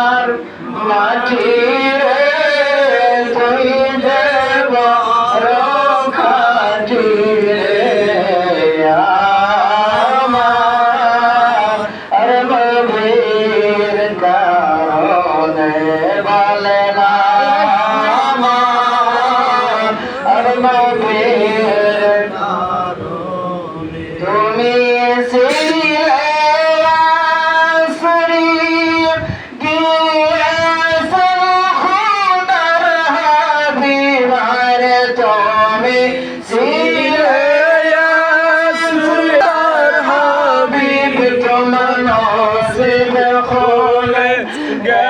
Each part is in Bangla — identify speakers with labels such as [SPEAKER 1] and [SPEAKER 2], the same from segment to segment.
[SPEAKER 1] আমার মা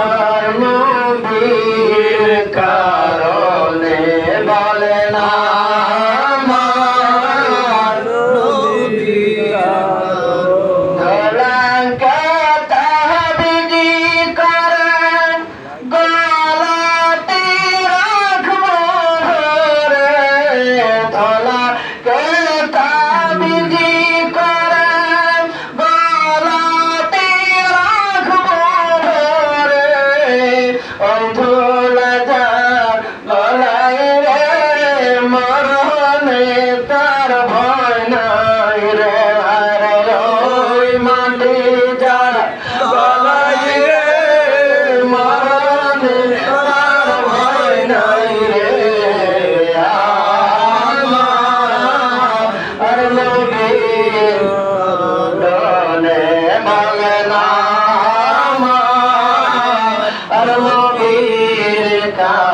[SPEAKER 1] আমার নবীর কা ಪಿತಾ